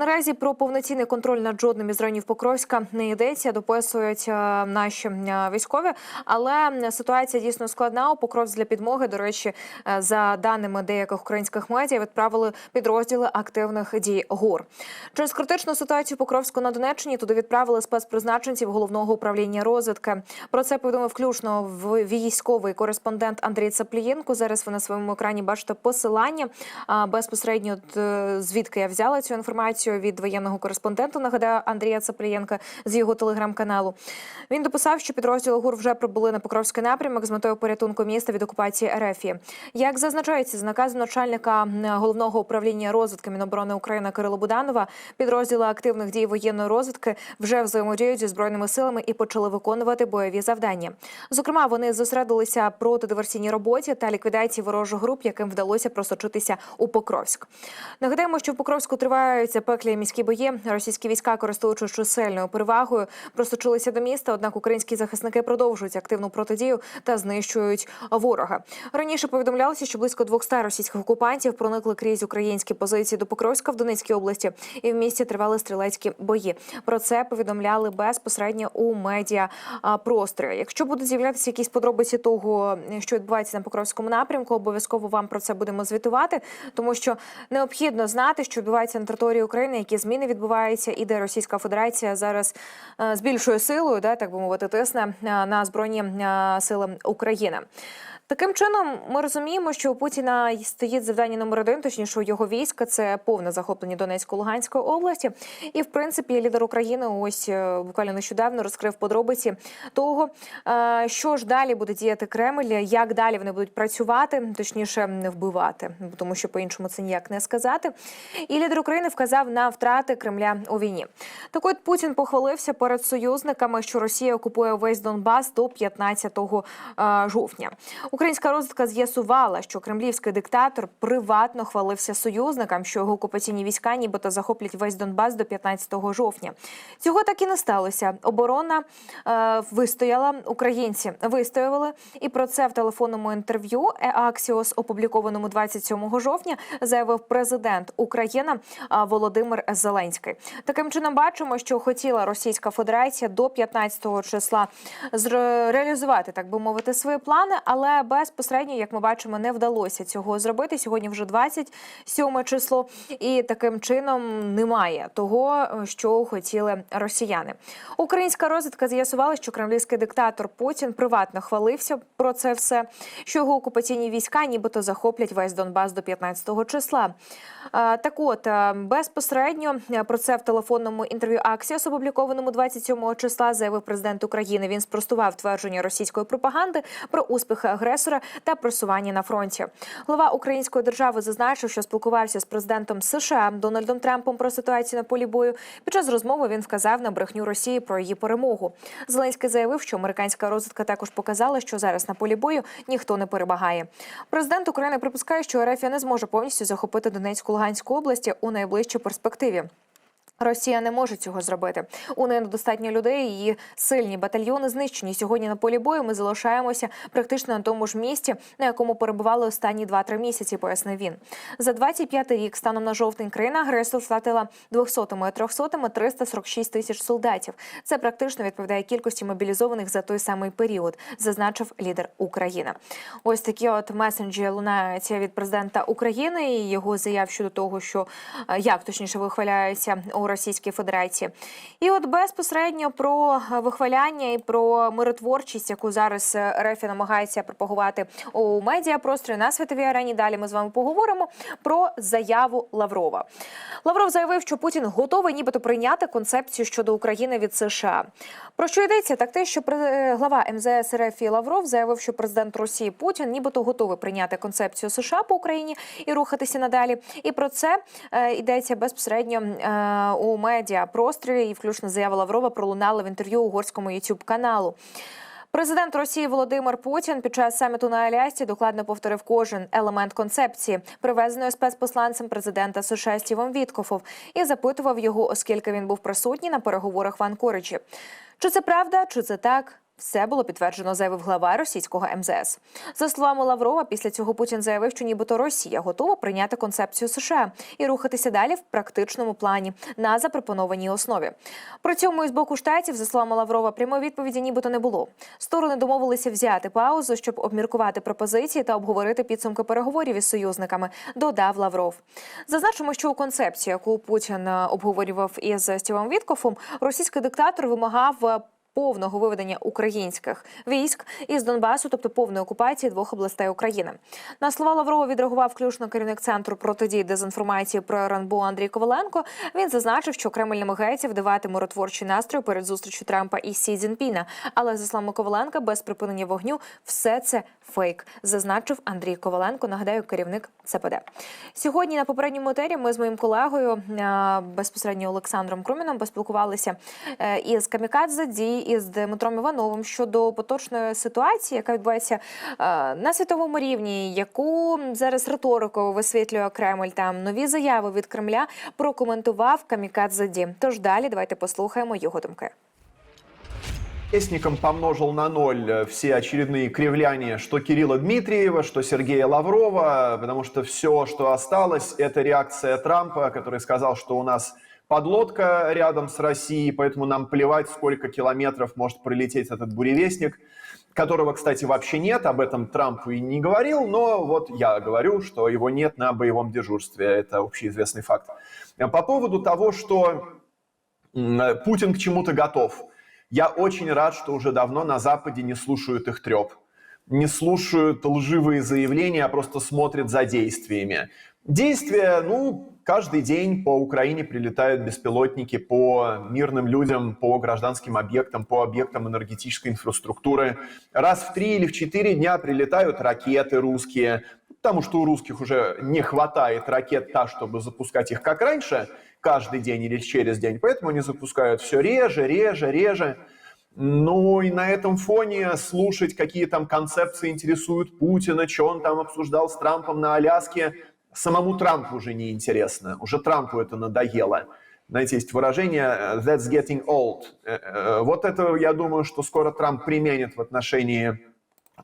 Наразі про повноцінний контроль над жодним із районів Покровська не йдеться. Дописують е, наші е, військові, але ситуація дійсно складна. У Покровськ для підмоги. До речі, е, за даними деяких українських медіа, відправили підрозділи активних дій ГУР. Через критичну ситуацію в Покровську на Донеччині туди відправили спецпризначенців головного управління розвідки. Про це повідомив включно військовий кореспондент Андрій Цаплієнко. Зараз ви на своєму екрані бачите посилання безпосередньо звідки я взяла цю інформацію від воєнного кореспондента. Нагадаю Андрія Цаплієнка з його телеграм-каналу. Він дописав, що підрозділи ГУР вже прибули на Покровський напрямок з метою порятунку міста від окупації РФ. Як зазначається з наказу начальника головного управління розвідки Міноборони України Кирила Буданова, підрозділи активних дій воєнної розвідки вже взаємодіють зі збройними силами і почали виконувати бойові завдання. Зокрема, вони зосередилися проти диверсійній роботі та ліквідації ворожих груп, яким вдалося просочитися у Покровськ. Нагадаємо, що в Покровську тривають запеклі міські бої. Російські війська, користуючись чисельною перевагою, просочилися до міста. Однак українські захисники продовжують активну протидію та знищують ворога. Раніше повідомлялося, що близько 200 російських окупантів проникли крізь українські позиції до Покровська в Донецькій області, і в місті тривали стрілецькі бої. Про це повідомляли безпосередньо у медіа просторі. Якщо будуть з'являтися якісь подробиці того, що відбувається на Покровському напрямку, обов'язково вам про це будемо звітувати, тому що необхідно знати, що відбувається на території України, які зміни відбуваються, і де Російська Федерація зараз е, з більшою силою, да так би мовити, тисне е, на збройні е, сили України. Таким чином, ми розуміємо, що у Путіна стоїть завдання номер один, точніше його війська це повне захоплення Донецької Луганської області. І в принципі, лідер України ось е, буквально нещодавно розкрив подробиці того, е, що ж далі буде діяти Кремль, як далі вони будуть працювати, точніше не вбивати, тому що по-іншому це ніяк не сказати. І лідер України вказав на втрати Кремля у війні. Так от Путін похвалився перед союзниками, що Росія окупує весь Донбас до 15 е, жовтня. Українська розвідка з'ясувала, що кремлівський диктатор приватно хвалився союзникам, що його окупаційні війська нібито захоплять весь Донбас до 15 жовтня. Цього так і не сталося. Оборона е, вистояла, українці вистояли, і про це в телефонному інтерв'ю Еаксіос, опублікованому 27 жовтня, заявив президент України е, Володимир Зеленський. Таким чином, бачимо, що хотіла Російська Федерація до 15 числа реалізувати, так би мовити, свої плани, але безпосередньо, як ми бачимо, не вдалося цього зробити. Сьогодні вже 27 число, і таким чином немає того, що хотіли росіяни. Українська розвідка з'ясувала, що кремлівський диктатор Путін приватно хвалився про це все, що його окупаційні війська, нібито захоплять весь Донбас до 15 числа. Е, Так от е, безпосередньо е, про це в телефонному інтерв'ю Аксіос, опублікованому 27 числа, заявив президент України. Він спростував твердження російської пропаганди про успіхи агресора та просування на фронті. Глава української держави зазначив, що спілкувався з президентом США Дональдом Трампом про ситуацію на полі бою. Під час розмови він вказав на брехню Росії про її перемогу. Зеленський заявив, що американська розвідка також показала, що зараз на полі бою ніхто не перемагає. Президент України припускає, що РФ не зможе повністю захопити Донецьку Луганську області у найближчій перспективі. Росія не може цього зробити. У неї недостатньо людей. Її сильні батальйони знищені. Сьогодні на полі бою ми залишаємося практично на тому ж місці, на якому перебували останні 2-3 місяці. Пояснив він. За 25 рік, станом на жовтень, країна агресор втратила 200 і 300 346 тисяч солдатів. Це практично відповідає кількості мобілізованих за той самий період, зазначив лідер України. Ось такі от месенджі лунають від президента України і його заяв щодо того, що е, як точніше вихваляються у Російській Федерації. І от безпосередньо про вихваляння і про миротворчість, яку зараз РФ намагається пропагувати у медіапросторі на світовій арені. Далі ми з вами поговоримо про заяву Лаврова. Лавров заявив, що Путін готовий нібито прийняти концепцію щодо України від США. Про що йдеться? Так те, що пре- глава МЗС РФ Лавров заявив, що президент Росії Путін нібито готовий прийняти концепцію США по Україні і рухатися надалі. І про це е, йдеться безпосередньо е, у медіа просторі, і включно заява Лаврова пролунала в інтерв'ю угорському youtube каналу. Президент Росії Володимир Путін під час саміту на Алясці докладно повторив кожен елемент концепції, привезеної спецпосланцем президента США Стівом Віткофов, і запитував його, оскільки він був присутній на переговорах в Анкоричі. Чи це правда, чи це так? Все було підтверджено, заявив глава російського МЗС. За словами Лаврова, після цього Путін заявив, що нібито Росія готова прийняти концепцію США і рухатися далі в практичному плані на запропонованій основі. При цьому із боку штатів, за словами Лаврова, прямої відповіді нібито не було. Сторони домовилися взяти паузу, щоб обміркувати пропозиції та обговорити підсумки переговорів із союзниками. Додав Лавров. Зазначимо, що у концепції, яку Путін е, обговорював із Стівом Віткофом, російський диктатор вимагав. Повного виведення українських військ із Донбасу, тобто повної окупації двох областей України. На слова Лаврова відреагував включно керівник центру протидії дезінформації про РНБО Андрій Коваленко. Він зазначив, що Кремль намагається вдавати миротворчий настрій перед зустрічю Трампа і Сі Цзіньпіна. Але за словами Коваленка, без припинення вогню все це фейк, зазначив Андрій Коваленко. Нагадаю, керівник ЦПД. Сьогодні на попередньому етері ми з моїм колегою е, безпосередньо Олександром Круміном поспілкувалися е, із Камікадзе Ді, із Дмитром Івановим щодо поточної ситуації, яка відбувається е, на світовому рівні, яку зараз риторику висвітлює Кремль. Там нові заяви від Кремля прокоментував Камікадзе Ді. Тож далі давайте послухаємо його думки. Вестником помножил на ноль э, все очередные кривляния, что Кирилла Дмитриева, что Сергея Лаврова, потому что все, что осталось, это реакция Трампа, который сказал, что у нас подлодка рядом с Россией, поэтому нам плевать, сколько километров может пролететь этот буревестник, которого, кстати, вообще нет, об этом Трамп и не говорил, но вот я говорю, что его нет на боевом дежурстве, это общеизвестный факт. По поводу того, что м, Путин к чему-то готов – я очень рад, что уже давно на Западе не слушают их треп. Не слушают лживые заявления, а просто смотрят за действиями. Действия, ну, каждый день по Украине прилетают беспилотники по мирным людям, по гражданским объектам, по объектам энергетической инфраструктуры. Раз в три или в четыре дня прилетают ракеты русские, потому что у русских уже не хватает ракет та, чтобы запускать их как раньше, каждый день или через день, поэтому они запускают все реже, реже, реже. Ну и на этом фоне слушать, какие там концепции интересуют Путина, что он там обсуждал с Трампом на Аляске, самому Трампу уже не интересно, уже Трампу это надоело. Знаете, есть выражение э, «that's getting old». Э, э, Вот это, я думаю, что скоро Трамп применит в отношении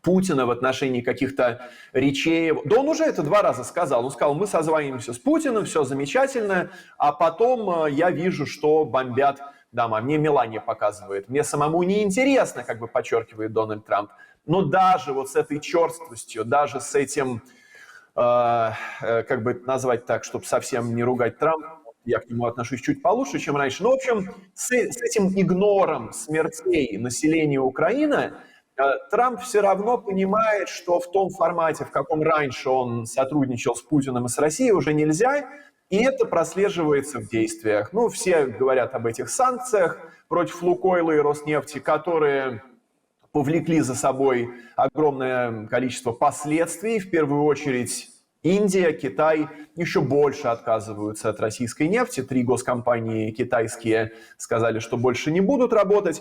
Путина в отношении каких-то речей. Да он уже это два раза сказал. Он сказал, мы созваниваемся с Путиным, все замечательно, а потом э, я вижу, что бомбят дома. Мне Мелания показывает. Мне самому неинтересно, как бы подчеркивает Дональд Трамп. Но даже вот с этой черствостью, даже с этим, э, э, как бы назвать так, чтобы совсем не ругать Трампа, я к нему отношусь чуть получше, чем раньше. Ну, в общем, с, с этим игнором смертей населения Украины Трамп все равно понимает, что в том формате, в каком раньше он сотрудничал с Путиным и с Россией, уже нельзя, и это прослеживается в действиях. Ну, все говорят об этих санкциях против Лукойла и Роснефти, которые повлекли за собой огромное количество последствий, в первую очередь Индия, Китай еще больше отказываются от российской нефти. Три госкомпании китайские сказали, что больше не будут работать.